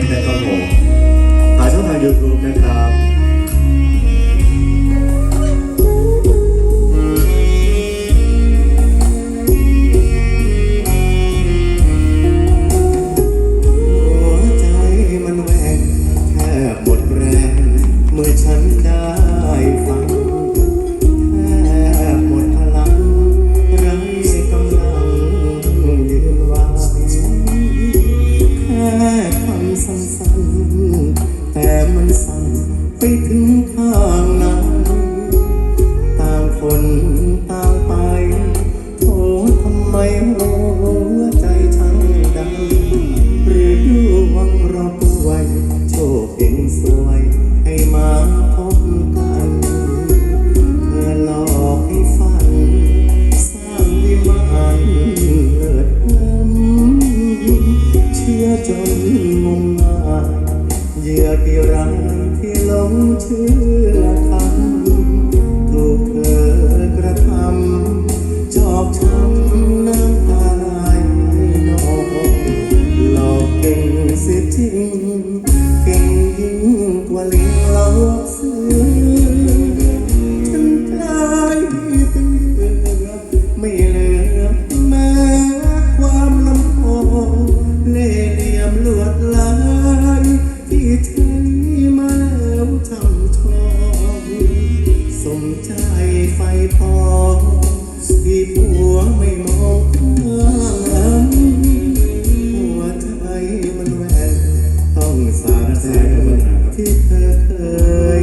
สนะครับผมถ่ายทอดทางยูทูบนะครับ เหยื่อกีรังที่หลงเชื่อ หัวไม่มองข้างหัวใจมันแหวกต้องสาดแสงที่เธอเคย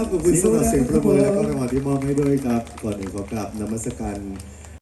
ขอบคุณสำหรับเสียงประมินและก็รางวัลที่มอบให้ด้วยครับก่อนอื่นขอกราบนมัสการ